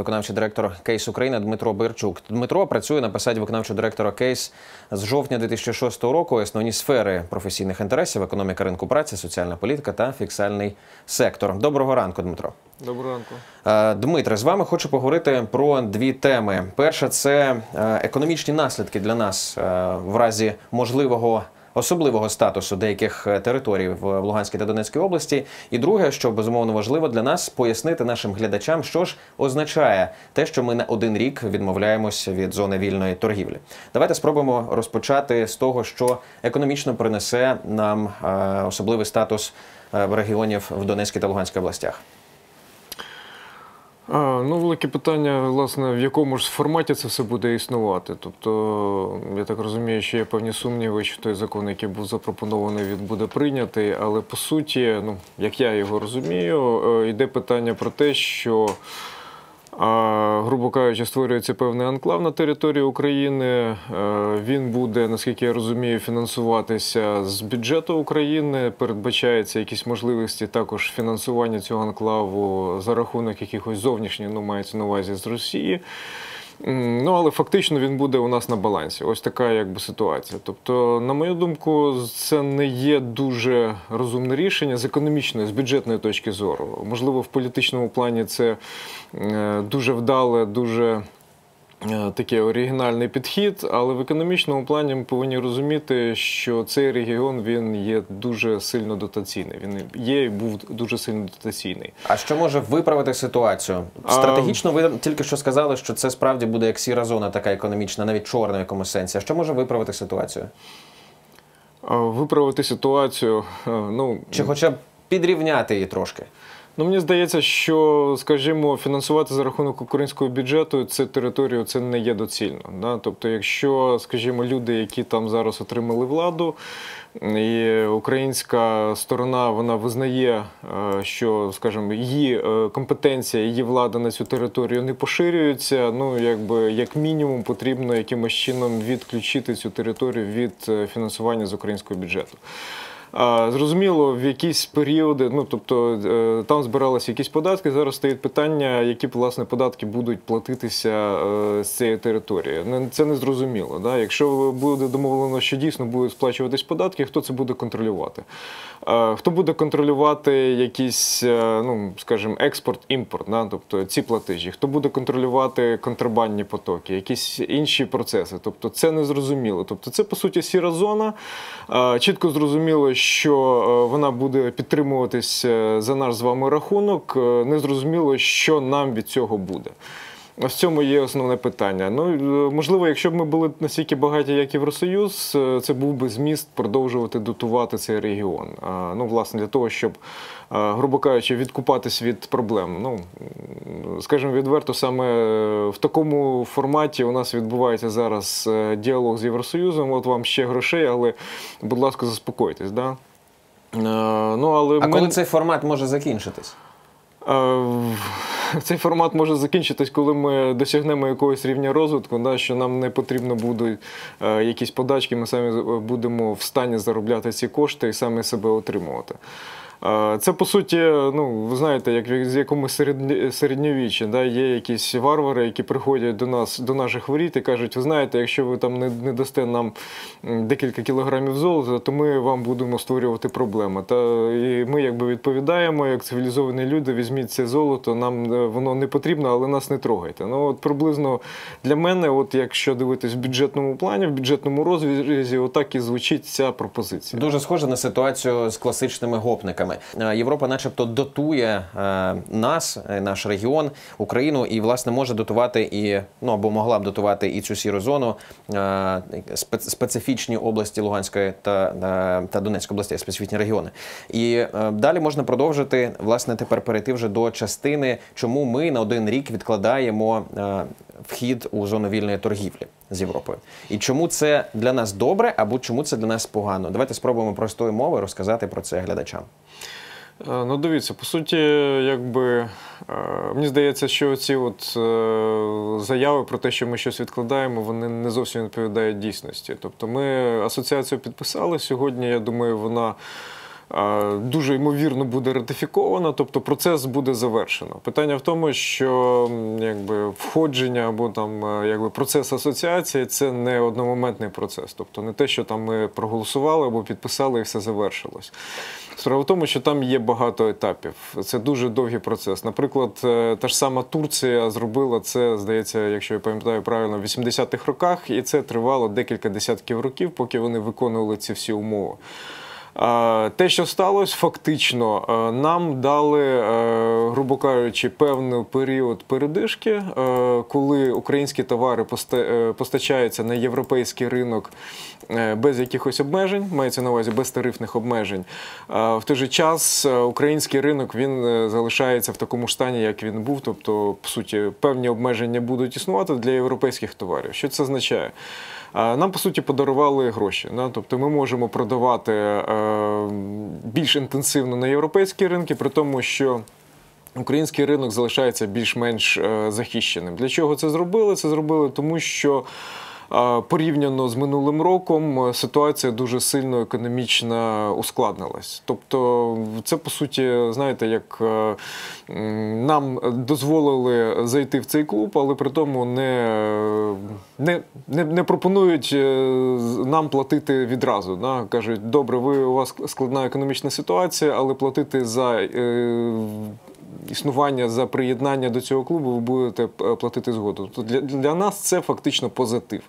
виконавчий директор Кейс України Дмитро Бирчук. Дмитро працює на посаді виконавчого директора Кейс з жовтня 2006 року. Основні сфери професійних інтересів: економіка ринку праці, соціальна політика та фіксальний сектор. Доброго ранку, Дмитро. Доброго ранку. Е, Дмитре, з вами хочу поговорити про дві теми. Перша це е, економічні наслідки для нас е, в разі можливого. Особливого статусу деяких територій в Луганській та Донецькій області, і друге, що безумовно важливо для нас, пояснити нашим глядачам, що ж означає те, що ми на один рік відмовляємося від зони вільної торгівлі. Давайте спробуємо розпочати з того, що економічно принесе нам особливий статус в регіонів в Донецькій та Луганській областях. А, Ну, велике питання, власне, в якому ж форматі це все буде існувати. Тобто, я так розумію, що є певні сумніви, що той закон, який був запропонований, він буде прийнятий. Але по суті, ну як я його розумію, е, йде питання про те, що а, грубо кажучи, створюється певний анклав на території України. Е, він буде, наскільки я розумію, фінансуватися з бюджету України. Передбачається якісь можливості також фінансування цього анклаву за рахунок якихось зовнішніх, ну мається на увазі з Росії. Ну, але фактично він буде у нас на балансі. Ось така якби ситуація. Тобто, на мою думку, це не є дуже розумне рішення з економічної, з бюджетної точки зору. Можливо, в політичному плані це е, дуже вдале, дуже. Е, такий оригінальний підхід, але в економічному плані ми повинні розуміти, що цей регіон він є дуже сильно дотаційний. Він є і був дуже сильно дотаційний. А що може виправити ситуацію? Стратегічно ви тільки що сказали, що це справді буде як сіра зона, така економічна, навіть чорна в якомусь сенсі. А що може виправити ситуацію? Виправити ситуацію, е, ну чи хоча б підрівняти її трошки. Ну, мені здається, що, скажімо, фінансувати за рахунок українського бюджету цю територію це не є доцільно. Да? Тобто, якщо, скажімо, люди, які там зараз отримали владу, і українська сторона вона визнає, е, що, скажімо, її е, компетенція, її влада на цю територію не поширюється. Ну, якби як мінімум, потрібно якимось чином відключити цю територію від е, фінансування з українського бюджету. Зрозуміло, в якісь періоди, ну тобто е, там збиралися якісь податки. Зараз стоїть питання, які власне податки будуть платитися е, з цієї території. Це не зрозуміло. Да? Якщо буде домовлено, що дійсно будуть сплачуватись податки, хто це буде контролювати? Хто буде контролювати якийсь, е, ну скажімо, експорт, імпорт, да? тобто ці платежі? Хто буде контролювати контрабандні потоки, якісь інші процеси? Тобто це не зрозуміло. Тобто, це по суті сіра зона. Чітко зрозуміло що е, вона буде підтримуватись е, за наш з вами рахунок, Не незрозуміло, що нам від цього буде. В цьому є основне питання. Ну можливо, якщо б ми були настільки багаті, як Євросоюз, це був би зміст продовжувати дотувати цей регіон. Ну, власне, для того, щоб, грубо кажучи, відкупатись від проблем. Ну скажімо відверто, саме в такому форматі у нас відбувається зараз діалог з Євросоюзом. От вам ще грошей, але, будь ласка, заспокойтесь. Да? Ну, але А ми... коли цей формат може закінчитись? Цей формат може закінчитись, коли ми досягнемо якогось рівня розвитку, да, що нам не потрібно будуть е, якісь подачки, ми самі будемо в стані заробляти ці кошти і самі себе отримувати. Це по суті, ну ви знаєте, як з якомусь середньовіччі, да, є якісь варвари, які приходять до нас, до наших воріт і кажуть, ви знаєте, якщо ви там не не дасте нам декілька кілограмів золота, то ми вам будемо створювати проблеми. Та і ми якби відповідаємо, як цивілізовані люди, візьміть це золото, нам е, воно не потрібно, але нас не трогайте. Ну от приблизно для мене, от якщо дивитись в бюджетному плані, в бюджетному розрізі, отак і звучить ця пропозиція. Дуже схоже на ситуацію з класичними гопниками країнами. Е, Європа, начебто, дотує е, нас, е, наш регіон, Україну, і власне може дотувати і ну або могла б дотувати і цю сіру зону специфічні області Луганської та та Донецької області, специфічні регіони. І далі можна продовжити власне тепер перейти вже до частини, чому ми на один рік відкладаємо вхід у зону вільної торгівлі з Європою. І чому це для нас добре, або чому це для нас погано? Давайте спробуємо простою мовою розказати про це глядачам. Е, ну, дивіться, по суті, якби е, мені здається, що ці от е, заяви про те, що ми щось відкладаємо, вони не зовсім відповідають дійсності. Тобто, ми асоціацію підписали сьогодні. Я думаю, вона дуже ймовірно буде ратифікована, тобто процес буде завершено. Питання в тому, що якби входження або там е, якби процес асоціації це не одномоментний процес, тобто не те, що там ми проголосували або підписали, і все завершилось. Справа в тому, що там є багато етапів. Це дуже довгий процес. Наприклад, е, та ж сама Турція зробила це, здається, якщо я пам'ятаю правильно, в 80-х роках, і це тривало декілька десятків років, поки вони виконували ці всі умови. Те, що сталося, фактично, е, нам дали, е, грубо кажучи, певний період передишки, е, коли українські товари е, постачаються на європейський ринок е, без якихось обмежень, мається на увазі без тарифних обмежень. В той же час український ринок він залишається в такому ж стані, як він був. Тобто, по суті, певні обмеження будуть існувати для європейських товарів. Що це означає? Нам по суті подарували гроші. Тобто ми можемо продавати більш інтенсивно на європейські ринки, при тому, що український ринок залишається більш-менш е, захищеним. Для чого це зробили? Це зробили тому, що. е, Порівняно з минулим роком е, ситуація дуже сильно економічно ускладнилась. Тобто, це по суті, знаєте, як нам дозволили зайти в цей клуб, але при тому не, не, не, не пропонують нам платити відразу. Да? Кажуть, добре, ви у вас складна економічна ситуація, але платити за існування за приєднання до цього клубу ви будете е, платити згоду. Тобто для, для нас це фактично позитив.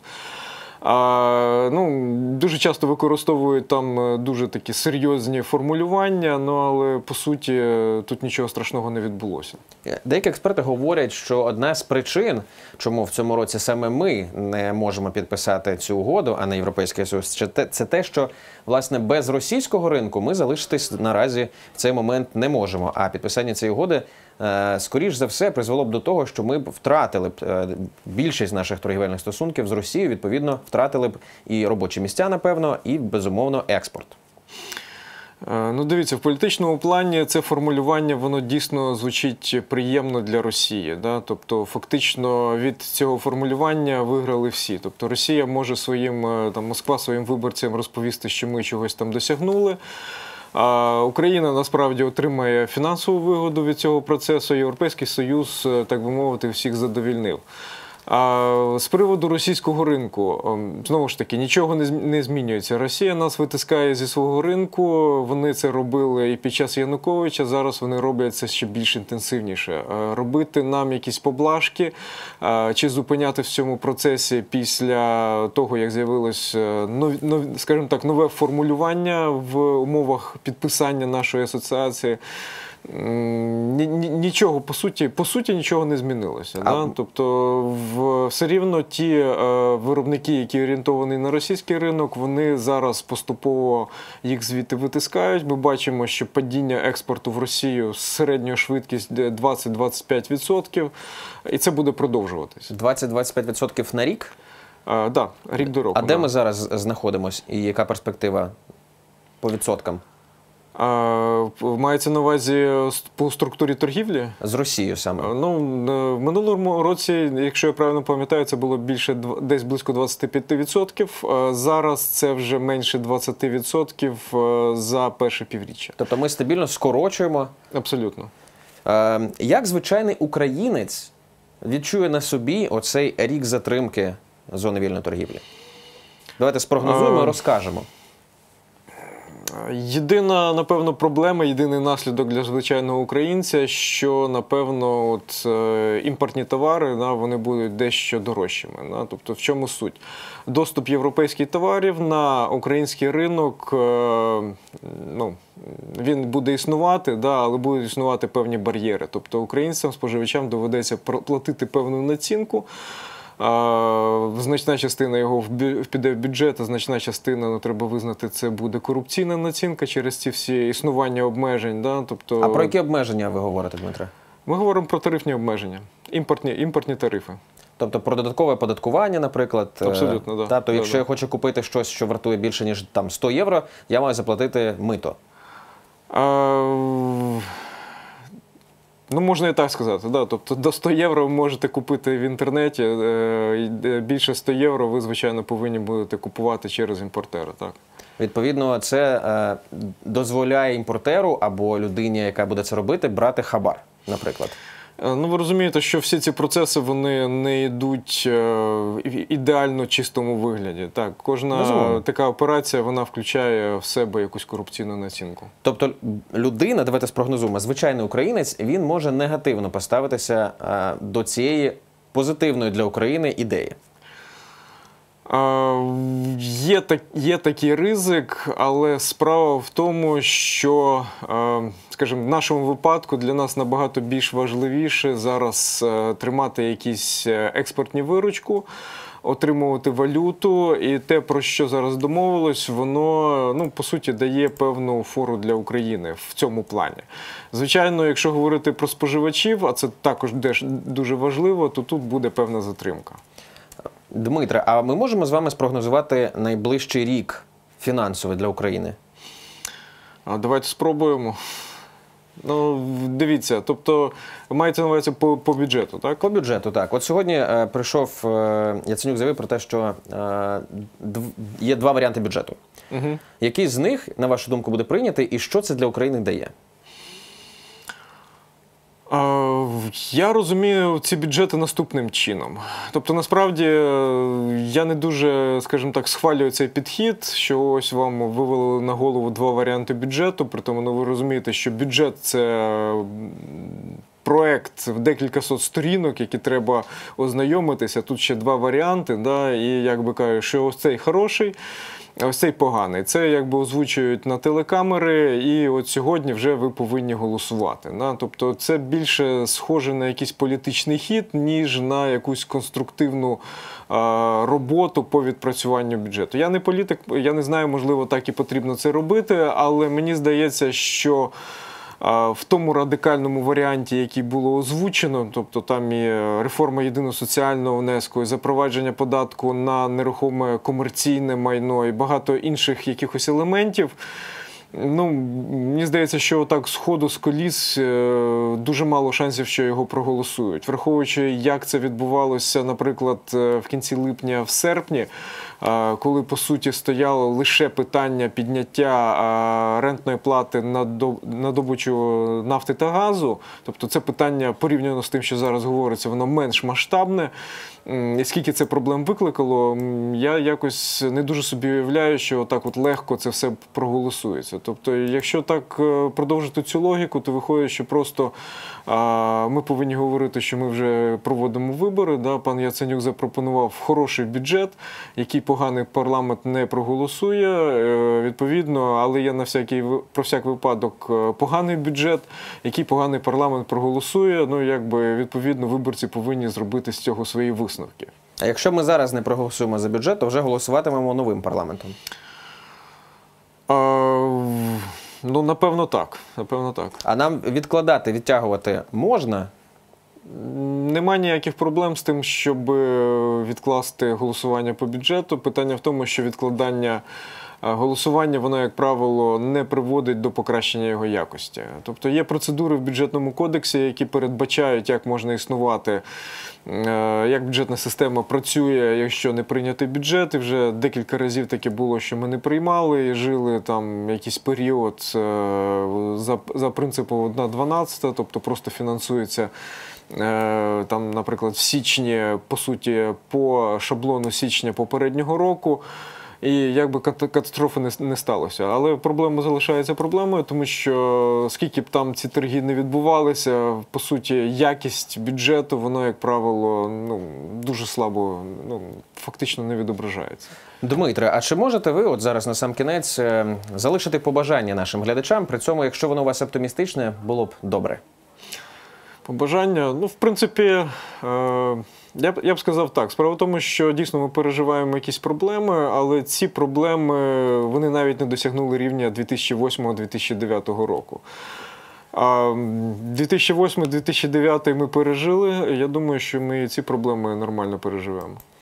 А, ну, дуже часто використовують там е, дуже такі серйозні формулювання, ну але по суті е, тут нічого страшного не відбулося. Деякі експерти говорять, що одна з причин, чому в цьому році саме ми не можемо підписати цю угоду, а не Європейський Союз, це те- що власне без російського ринку ми залишитись наразі в цей момент не можемо. А підписання цієї угоди, е, скоріш за все, призвело б до того, що ми б втратили б е, більшість наших торгівельних стосунків з Росією. Відповідно, втратили б і робочі місця, напевно, і безумовно експорт. Е, Ну, дивіться, в політичному плані це формулювання воно дійсно звучить приємно для Росії. Да? Тобто, фактично від цього формулювання виграли всі. Тобто Росія може своїм е, там Москва своїм виборцям розповісти, що ми чогось там досягнули. Україна насправді отримає фінансову вигоду від цього процесу. Європейський Союз, е, так би мовити, всіх задовільнив. З приводу російського ринку, ем, знову ж таки, нічого не зм- не змінюється. Росія нас витискає зі свого ринку. Вони це робили і під час Януковича. Зараз вони роблять це ще більш інтенсивніше. Е, Робити нам якісь поблажки е, чи зупиняти в цьому процесі після того, як з'явилось е, скажімо так, нове формулювання в умовах підписання нашої асоціації. Нічого по суті, по суті, нічого не змінилося. А- Да? Тобто, в, все рівно ті е, виробники, які орієнтовані на російський ринок, вони зараз поступово їх звідти витискають. Ми бачимо, що падіння експорту в Росію середньою швидкість 20-25%, і це буде продовжуватись. 20-25% на рік. А, да, рік до року. А де ми зараз знаходимось і яка перспектива по відсоткам А, мається на увазі е, по структурі торгівлі? з Росією саме? Ну, е, в минулому році, якщо я правильно пам'ятаю, це було більше десь близько 25%. Е, Зараз це вже менше 20% е, за перше півріччя. Тобто ми стабільно скорочуємо. Абсолютно. Як звичайний українець відчує на собі оцей рік затримки зони вільної торгівлі? Давайте спрогнозуємо Е, розкажемо. Єдина, напевно, проблема, єдиний наслідок для звичайного українця, що напевно, от е, імпортні товари да, вони будуть дещо дорожчими. Да? Тобто, в чому суть? Доступ європейських товарів на український ринок, е, ну, він буде існувати, да, але будуть існувати певні бар'єри. Тобто українцям, споживачам доведеться платити певну націнку. Значна частина його піде в бюджет, а значна частина, ну треба визнати, це буде корупційна націнка через ці всі існування обмежень. Да? Тобто, А про які обмеження ви говорите, Дмитре? Ми говоримо про тарифні обмеження, імпортні, імпортні тарифи. Тобто про додаткове податкування, наприклад. е, Абсолютно, да. Тобто, якщо да. я хочу купити щось, що вартує більше, ніж там 100 євро, я маю заплатити мито. А, Ну, можна і так сказати. Да. Тобто до 100 євро ви можете купити в інтернеті. е, Більше 100 євро ви, звичайно, повинні будете купувати через імпортера. Так. Відповідно, це е, дозволяє імпортеру або людині, яка буде це робити, брати хабар, наприклад. Е, Ну, ви розумієте, що всі ці процеси вони не йдуть е, в ідеально чистому вигляді. Так, кожна Безумовно. така операція вона включає в себе якусь корупційну націнку. Тобто, людина, давайте спрогнозуємо, звичайний українець, він може негативно поставитися е, до цієї позитивної для України ідеї. Е, Є, так, є такий ризик, але справа в тому, що, е, скажімо, в нашому випадку для нас набагато більш важливіше зараз е, тримати якісь е, експортні виручку, отримувати валюту, і те, про що зараз домовилось, воно ну, по суті дає певну фору для України в цьому плані. Звичайно, якщо говорити про споживачів, а це також дуже важливо, то тут буде певна затримка. Дмитре, а ми можемо з вами спрогнозувати найближчий рік фінансовий для України? А давайте спробуємо. Ну, дивіться, тобто мається на увазі по, по бюджету, так? По бюджету, так. От сьогодні е, прийшов е, Яценюк заявив про те, що е, дв- є два варіанти бюджету. Угу. Який з них, на вашу думку, буде прийнятий, і що це для України дає? Я розумію ці бюджети наступним чином. Тобто, насправді, я не дуже, скажімо так, схвалюю цей підхід, що ось вам вивели на голову два варіанти бюджету. При тому ну, ви розумієте, що бюджет це проект в декілька сот сторінок, які треба ознайомитися. Тут ще два варіанти. Да, і як би кажуть, що ось цей хороший. Ось цей поганий. Це якби озвучують на телекамери, і от сьогодні вже ви повинні голосувати. Да? Тобто це більше схоже на якийсь політичний хід, ніж на якусь конструктивну роботу по відпрацюванню бюджету. Я не політик, я не знаю, можливо, так і потрібно це робити, але мені здається, що. В тому радикальному варіанті, який було озвучено, тобто там і реформа єдиного соціального внеску, і запровадження податку на нерухоме комерційне майно і багато інших якихось елементів. Ну, мені здається, що так з ходу з коліс е, дуже мало шансів, що його проголосують. Враховуючи, як це відбувалося, наприклад, е, в кінці липня, в серпні, е, коли по суті стояло лише питання підняття рентної плати на добучу нафти та газу, тобто це питання порівняно з тим, що зараз говориться, воно менш масштабне. І скільки це проблем викликало, я якось не дуже собі уявляю, що так от легко це все проголосується. Тобто, якщо так е, продовжити цю логіку, то виходить, що просто а, ми повинні говорити, що ми вже проводимо вибори. Да? Пан Яценюк запропонував хороший бюджет, який поганий парламент не проголосує. е, Відповідно, але є на всякий про всяк випадок е, поганий бюджет, який поганий парламент проголосує. Ну якби відповідно виборці повинні зробити з цього свої висновки. А якщо ми зараз не проголосуємо за бюджет, то вже голосуватимемо новим парламентом. А, ну, напевно, так. Напевно, так. А нам відкладати, відтягувати можна? Нема ніяких проблем з тим, щоб е, відкласти голосування по бюджету. Питання в тому, що відкладання голосування, воно, як правило, не приводить до покращення його якості. Тобто є процедури в бюджетному кодексі, які передбачають, як можна існувати, е, як бюджетна система працює, якщо не прийняти бюджет. І вже декілька разів таке було, що ми не приймали і жили там якийсь період е, за, за принципом 1.12, тобто просто фінансується. Е, Там, наприклад, в січні, по суті, по шаблону січня попереднього року. І якби кат- катастрофи не, не сталося. Але проблема залишається проблемою, тому що скільки б там ці торги не відбувалися, по суті, якість бюджету, воно, як правило, ну, дуже слабо, ну, фактично не відображається. Дмитре, а чи можете ви от зараз на сам кінець е, залишити побажання нашим глядачам? При цьому, якщо воно у вас оптимістичне, було б добре. Побажання, ну, в принципі, е, я б, я б сказав так. Справа в тому, що дійсно ми переживаємо якісь проблеми, але ці проблеми вони навіть не досягнули рівня 2008-2009 року. А 2008-2009 ми пережили. Я думаю, що ми ці проблеми нормально переживемо.